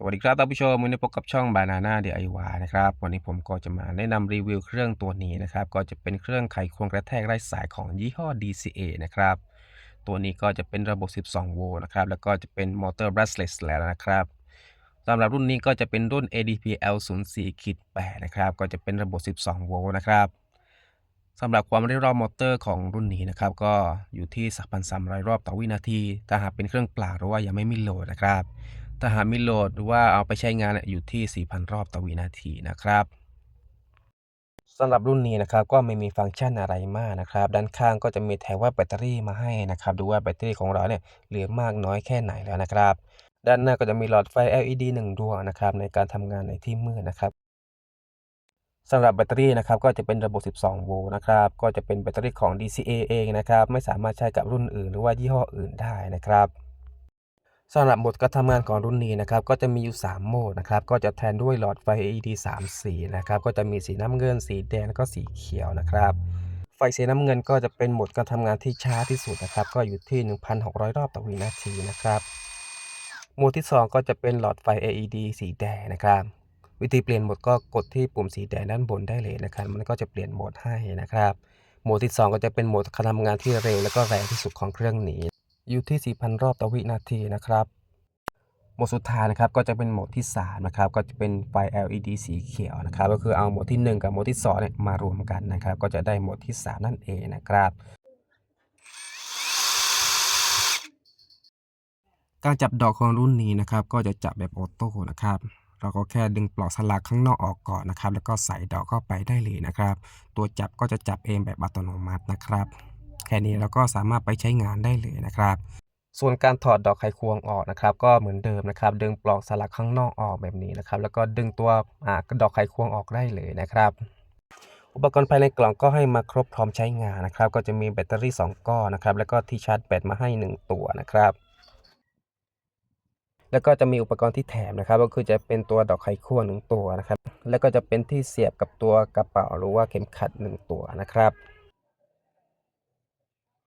สวัสดีครับท่านผู้ชมวันนี้พบกับช่อง Banana DIY นะครับวันนี้ผมก็จะมาแนะนำรีวิวเครื่องตัวนี้นะครับก็จะเป็นเครื่องไขควงกระแทกไร้สายของยี่ห้อ DCA นะครับตัวนี้ก็จะเป็นระบบ 12 โวลต์นะครับแล้วก็จะเป็นมอเตอร์ brushless แล้วนะครับสำหรับรุ่นนี้ก็จะเป็นรุ่น ADPL 0 4 8 นะครับก็จะเป็นระบบ 12 โวลต์นะครับสำหรับความเร็วรอบมอเตอร์ของรุ่นนี้นะครับก็อยู่ที่ 3,300 รอบต่อวินาที ถ้าหากเป็นเครื่องเปล่าหรือว่ายังไม่มีโหลดนะครับ ถ้าหากมีโหลดหรือว่าเอาไปใช้งานอยู่ที่ 4,000 รอบต่อวินาทีนะครับสำหรับรุ่นนี้นะครับก็ไม่มีฟังก์ชันอะไรมากนะครับ ด้านข้างก็จะมีแถมว่าแบตเตอรี่มาให้นะครับ ดูว่าแบตเตอรี่ของเราเนี่ยเหลือมากน้อยแค่ไหนแล้วนะครับ ด้านหน้าก็จะมีหลอดไฟ LED 1 ดวงนะครับ ในการทำงานในที่มืดนะครับสำหรับแบตเตอรี่นะครับก็จะเป็นระบบ 12 โวลต์นะครับ ก็จะเป็นแบตเตอรี่ของ DCA เองนะครับ ไม่สามารถใช้กับรุ่นอื่น หรือว่ายี่ห้ออื่นได้นะครับ สำหรับโหมดการทำงานของรุ่นนี้นะครับก็จะมีอยู่ 3 โหมดนะครับก็จะแทนด้วยหลอดไฟ LED 3 สีนะครับก็จะมีสีน้ำเงิน สีแดงแล้วก็สีเขียวนะครับไฟสีน้ำเงินก็จะเป็นโหมดการทำงานที่ช้าที่สุดนะครับก็อยู่ที่ 1,600 รอบต่อวินาทีนะครับโหมดที่ 2 ก็จะเป็นหลอดไฟ LED สีแดงนะครับวิธีเปลี่ยนโหมดก็กดที่ปุ่มสีแดงด้านบนได้เลยนะครับมันก็จะเปลี่ยนโหมดให้นะครับโหมดที่ 2 ก็จะเป็นโหมดการทำงานที่เร็วและก็แรงที่สุดของเครื่องนี้ อยู่ที่ 4,000 รอบต่อวินาทีนะครับโหมดสุดท้ายนะครับก็จะเป็นโหมดที่3นะครับก็จะเป็นไฟ LED สีเขียวนะครับก็คือเอาโหมดที่ 1 กับโหมดที่2เนี่ยมารวมกันนะครับ ก็จะได้โหมดที่ 3 นั่นเองนะครับการจับดอกของรุ่นนี้นะครับ ก็จะจับแบบออโต้นะครับ เราก็แค่ดึงปลอกสลักข้างนอกออกก่อนนะครับ แล้วก็ใส่ดอกเข้าไปได้เลยนะครับ ตัวจับก็จะจับเองแบบอัตโนมัตินะครับ แค่นี้เราก็สามารถไปใช้งานได้เลยนะครับ ส่วนการถอดดอกไขควงออกนะครับ ก็เหมือนเดิมนะครับ ดึงปลอกสลักข้างนอกออกแบบนี้นะครับ แล้วก็ดึงตัวอดอกไขควงออกได้เลยนะครับอุปกรณ์ภายในกล่องก็ให้มาครบพร้อมใช้งานนะครับ ก็จะมีแบตเตอรี่ 2 ก้อนนะครับ แล้วก็ที่ชาร์จแบตมาให้ 1 ตัวนะครับ แล้วก็จะมีอุปกรณ์ที่แถมนะครับ ก็คือจะเป็นตัวดอกไขควงหนึ่งตัวนะครับ แล้วก็จะเป็นที่เสียบกับตัวกระเป๋าหรือว่าเข็มขัด 1 ตัวนะครับ